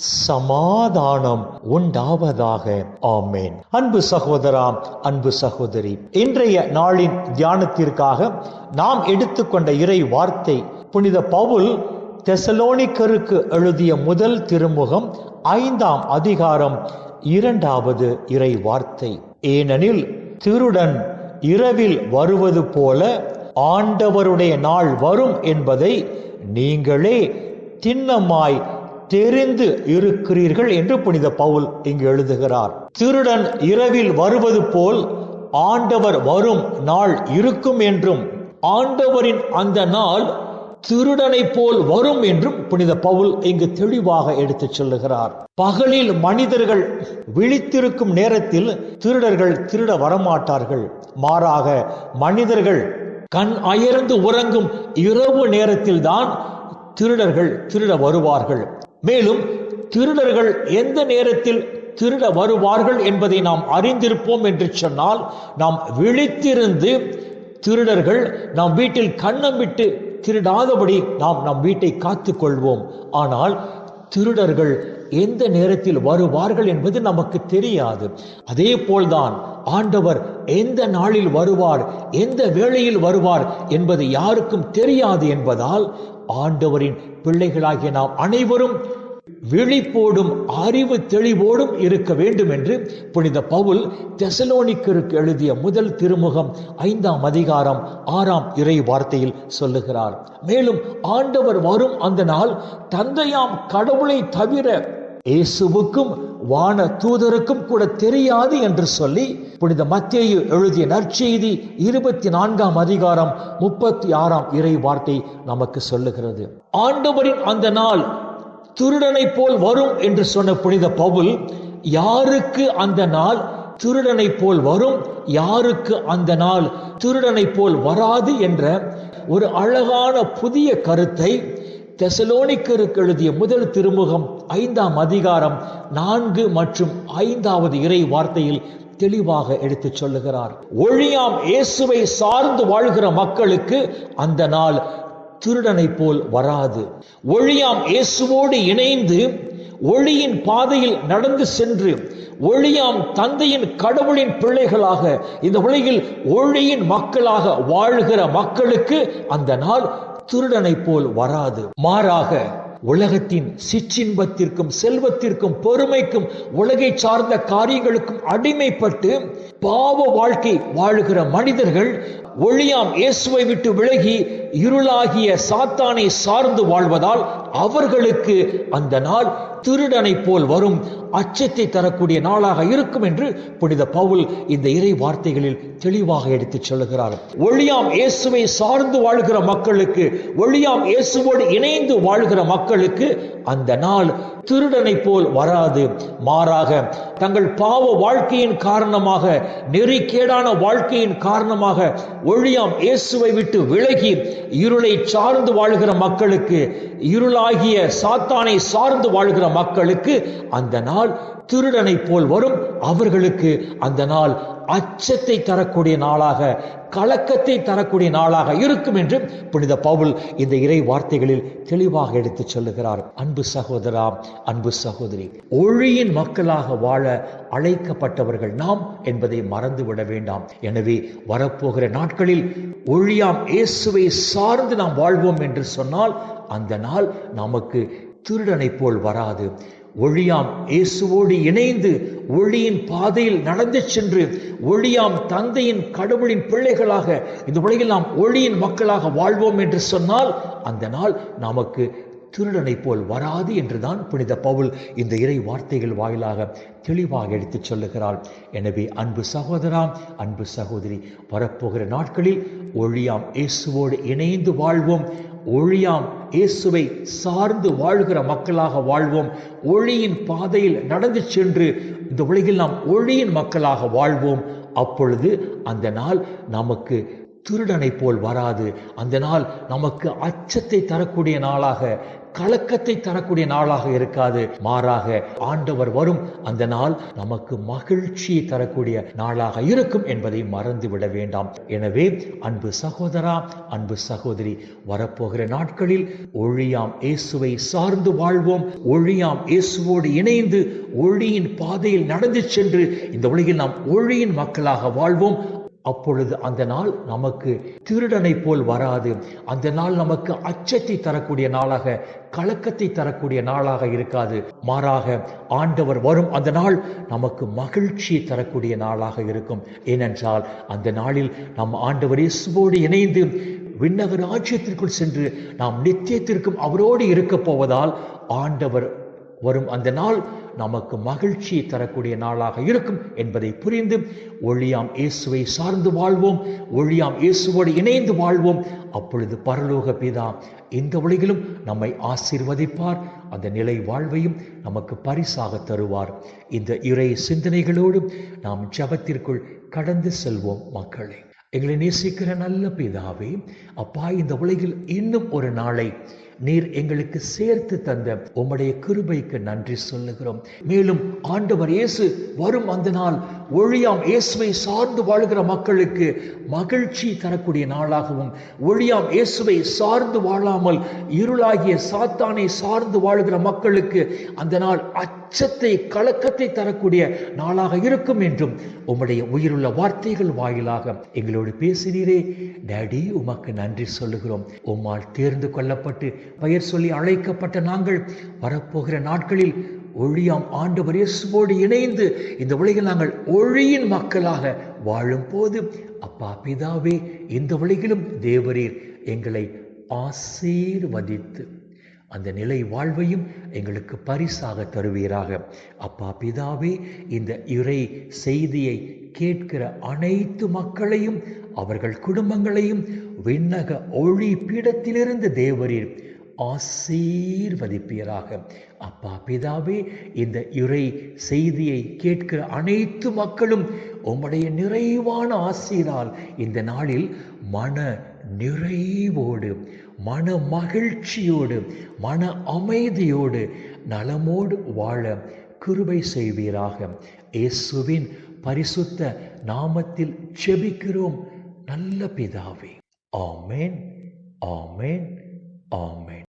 சமாதானம் உண்டாவதாக. ஆமேன். அன்பு சகோதரா அன்பு சகோதரி இன்றைய நாளின் தியானத்திற்காக நாம் எடுத்துக்கொண்ட இறை வார்த்தை புனித பவுல் தெசலோனிக்கருக்கு எழுதிய முதல் திருமுகம் ஐந்தாம் அதிகாரம் இரண்டாவது இறை வார்த்தை. ஏனெனில் திருடன் இரவில் வருவது போல ஆண்டவருடைய நாள் வரும் என்பதை நீங்களே திண்ணமாய் தெரிந்து இருக்கிறீர்கள் என்று புனித பவுல் இங்கு எழுதுகிறார். திருடன் இரவில் வருவது போல் ஆண்டவர் வரும் நாள் இருக்கும் என்றும் ஆண்டவரின் அந்த நாள் திருடனை போல் வரும் என்றும் புனித பவுல் இங்கு தெளிவாக எடுத்துச் சொல்லுகிறார். பகலில் மனிதர்கள் விழித்திருக்கும் நேரத்தில் திருடர்கள் திருட வரமாட்டார்கள். மாறாக மனிதர்கள் கண் அயர்ந்து உறங்கும் இரவு நேரத்தில் தான் திருடர்கள் திருட வருவார்கள். மேலும் திருடர்கள் எந்த நேரத்தில் திருட வருவார்கள் என்பதை நாம் அறிந்திருப்போம் என்று சொன்னால் நாம் விழித்திருந்து திருடர்கள் நம் வீட்டில் கண்ணம் விட்டு திருடாதபடி நாம் நம் வீட்டை காத்து கொள்வோம். ஆனால் திருடர்கள் எந்த நேரத்தில் வருவார்கள் என்பது நமக்கு தெரியாது. அதே போல்தான் ஆண்டவர் எந்த நாளில் வருவார் எந்த வேளையில் வருவார் என்பது யாருக்கும் தெரியாது என்பதால் ஆண்டவரின் பிள்ளைகளாகிய நாம் அனைவரும் விழிப்போடும் அறிவு தெளிவோடும் இருக்க வேண்டும் என்று புனித பவுல் தெசலோனிக்கருக்கு எழுதிய முதல் திருமுகம் ஐந்தாம் அதிகாரம் ஆறாம் இறை வார்த்தையில் சொல்லுகிறார். மேலும் ஆண்டவர் வரும் அந்த நாள் தந்தையாம் கடவுளை தவிர இயேசுவுக்கும் வான தூதருக்கும் கூட தெரியாது என்று சொல்லி புனித மத்தேயு எழுதிய நற்செய்தி இருபத்தி நான்காம் அதிகாரம் முப்பத்தி ஆறாம் இறை வார்த்தை நமக்கு சொல்லுகிறது. ஆண்டவரின் அந்த நாள் திருடனை போல் வரும் என்று சொன்ன புனித பவுல் யாருக்கு அந்த நாள் திருடனை போல் வரும்? யாருக்கு அந்த நாள் திருடனை போல் வராது? என்ற ஒரு அழகான புதிய கருத்தை தெசலோனிக்கருக்கு எழுதிய முதல் திருமுகம் ஐந்தாம் அதிகாரம் நான்கு மற்றும் ஐந்தாவது இறை வார்த்தையில் தெளிவாக எடுத்துச் சொல்லுகிறார். ஒழியாம் இயேசுவை சார்ந்து வாழ்கிற மக்களுக்கு அந்த நாள் திருடனை போல் வராது. ஒழியாம் இயேசுவோடு இணைந்து ஒளியின் பாதையில் நடந்து சென்று ஒளியாம் தந்தையின் கடவுளின் பிள்ளைகளாக இந்த உலகில் ஒளியின் மக்களாக வாழ்கிற மக்களுக்கு அந்த நாள் திருடனை போல் வராது. மாறாக உலகத்தின் சிற்றின்பத்திற்கும் செல்வத்திற்கும் பொறுமைக்கும் உலகை சார்ந்த காரியங்களுக்கும் அடிமைப்பட்டு பாவ வாழ்க்கை வாழுகிற மனிதர்கள் ஒளியாம் இயேசுவை விட்டு விலகி இருளாகிய சாத்தானை சார்ந்து வாழ்வதால் அவர்களுக்கு அந்த நாள் திருடனை போல் வரும். அச்சத்தை தரக்கூடிய நாளாக இருக்கும் என்று புனித பவுல் இந்த இறை வார்த்தைகளில் தெளிவாக எடுத்துச் சொல்லுகிறார். ஒளியாம் இயேசுவை சார்ந்து வாழ்கிற மக்களுக்கு ஒளியாம் இயேசுவோடு இணைந்து வாழ்கிற மக்களுக்கு அந்த நாள் திருடனை போல் வராது. மாறாக தங்கள் பாவ வாழ்க்கையின் காரணமாக நெறிக்கேடான வாழ்க்கையின் காரணமாக ஒளியாம் இயேசுவை விட்டு விலகி இருளை சார்ந்து வாழ்கிற மக்களுக்கு இருளாகிய சாத்தானை சார்ந்து வாழ்கிற மக்களுக்கு அந்த நாள் திருடனை போல் வரும். அவர்களுக்கு அந்த நாள் அச்சத்தை தரக்கூடிய நாளாக கலக்கத்தை தரக்கூடிய நாளாக இருக்கும் என்று புனித பவுல் இந்த இறை வார்த்தைகளில் தெளிவாக எடுத்துச் சொல்லுகிறார். அன்பு சகோதரா அன்பு சகோதரி ஒழியின் மக்களாக வாழ அழைக்கப்பட்டவர்கள் நாம் என்பதை மறந்துவிட வேண்டாம். எனவே வரப்போகிற நாட்களில் ஒழியாம் இயேசுவை சார்ந்து நாம் வாழ்வோம் என்று சொன்னால் அந்த நாள் நமக்கு திருடனை போல் வராது. ஒளியாம் இயேசுவோடு இணைந்து ஒளியின் பாதையில் நடந்து சென்று ஒளியாம் தந்தையின் கடவுளின் பிள்ளைகளாக இந்த உலகில் நாம் ஒளியின் மக்களாக வாழ்வோம் என்று சொன்னால் அந்த நாள் நமக்கு திருடனை போல் வராது என்றுதான் புனித பவுல் இந்த இறை வார்த்தைகள் வாயிலாக தெளிவாக எடுத்துச் சொல்லுகிறாள் எனவே அன்பு சகோதரா அன்பு சகோதரி வரப்போகிற நாட்களில் ஒழியாம் இயேசுவோடு இணைந்து வாழ்வோம். ஒழியாம் இயேசுவை சார்ந்து வாழ்கிற மக்களாக வாழ்வோம். ஒளியின் பாதையில் நடந்து சென்று இந்த உலகில் நாம் ஒளியின் மக்களாக வாழ்வோம். அப்பொழுது அந்த நாள் நமக்கு திருடனை போல் வராது. அந்த நாள் நமக்கு அச்சத்தை தரக்கூடிய நாளாக கலக்கத்தை தரக்கூடிய நாளாக இருக்காது. மாறாக ஆண்டவர் வரும். அந்த நாள் நமக்கு மகிழ்ச்சியை தரக்கூடிய நாளாக இருக்கும் என்பதை மறந்து விட வேண்டாம். எனவே அன்பு சகோதரா அன்பு சகோதரி வரப்போகிற நாட்களில் ஒழியாம் இயேசுவை சார்ந்து வாழ்வோம். ஒழியாம் இயேசுவோடு இணைந்து ஒளியின் பாதையில் நடந்து சென்று இந்த உலகில் நாம் ஒளியின் மக்களாக வாழ்வோம். அப்பொழுது அந்த நாள் நமக்கு திருடனை போல் வராது. அந்த நாள் நமக்கு அச்சத்தை தரக்கூடிய நாளாக கலக்கத்தை தரக்கூடிய நாளாக இருக்காது. மாறாக ஆண்டவர் வரும் அந்த நாள் நமக்கு மகிழ்ச்சியை தரக்கூடிய நாளாக இருக்கும். ஏனென்றால் அந்த நாளில் நம் ஆண்டவர் இயேசுவோடு இணைந்து விண்ணக ராஜ்யத்திற்குள் சென்று நாம் நித்தியத்திற்கும் அவரோடு இருக்க போவதால் ஆண்டவர் வரும் அந்த நாள் நமக்கு மகிழ்ச்சியை தரக்கூடிய நாளாக இருக்கும் என்பதை புரிந்து ஒளியாம் இயேசுவை சார்ந்து வாழ்வோம் ஒளியாம் இயேசுவோடு இணைந்து வாழ்வோம். அப்பொழுது பரலோக பிதா இந்த உலகிலும் நம்மை ஆசீர்வதிப்பார். அந்த நிலை வாழ்வையும் நமக்கு பரிசாக தருவார். இந்த இறை சிந்தனைகளோடு நாம் ஜபத்திற்குள் கடந்து செல்வோம் மக்களை. எங்களை நேசிக்கிற நல்ல பிதாவே அப்பா இந்த உலகில் இன்னும் ஒரு நாளை நீர் எங்களுக்கு சேர்த்து தந்த உம்முடைய கிருபைக்கு நன்றி சொல்லுகிறோம். மேலும் ஆண்டவர் இயேசு வரும் அந்த நாள் ஒழியாம் இயேசுவை சார்ந்து வாழ்கிற மக்களுக்கு மகிழ்ச்சி தரக்கூடிய நாளாகவும் ஒழியாம் இயேசுவை சார்ந்து வாழாமல் இருளாகிய சாத்தானை சார்ந்து வாழ்கிற மக்களுக்கு அந்த நாள் அச்சத்தை கலக்கத்தை தரக்கூடிய நாளாக இருக்கும் என்றும் உம்முடைய உயிருள்ள வார்த்தைகள் வாயிலாக எங்களோடு பேசினீரே. டேடி உமக்கு நன்றி சொல்லுகிறோம். உம்மால் தேர்ந்து கொள்ளப்பட்டு பெயர் சொல்லி அழைக்கப்பட்ட நாங்கள் வரப்போகிற நாட்களில் ஒழியாம் ஆண்டவர் இயேசுவோடு இணைந்து இந்த உலகில் நாங்கள் ஒழியின் மக்களாக வாழும் போது அப்பா பிதாவே இந்த உலகிலும் தேவரீர் எங்களை ஆசீர்வதித்து அந்த நிலை வாழ்வையும் எங்களுக்கு பரிசாக தருவீராக. அப்பா பிதாவே இந்த இறை செய்தியை கேட்கிற அனைத்து மக்களையும் அவர்கள் குடும்பங்களையும் விண்ணக ஒளி பீடத்திலிருந்து தேவரீர் ஆசீர்வதிப்பீராக. அப்பா பிதாவே இந்த இறை செய்தியை கேட்கிற அனைத்து மக்களும் உம்முடைய நிறைவான ஆசீரால் இந்த நாளில் மன நிறைவோடு மன மகிழ்ச்சியோடு மன அமைதியோடு நலமோடு வாழ கிருபை செய்வீராக. இயேசுவின் பரிசுத்த நாமத்தில் செபிக்கிறோம் நல்ல பிதாவே. ஆமேன் ஆமேன் ஆமேன்.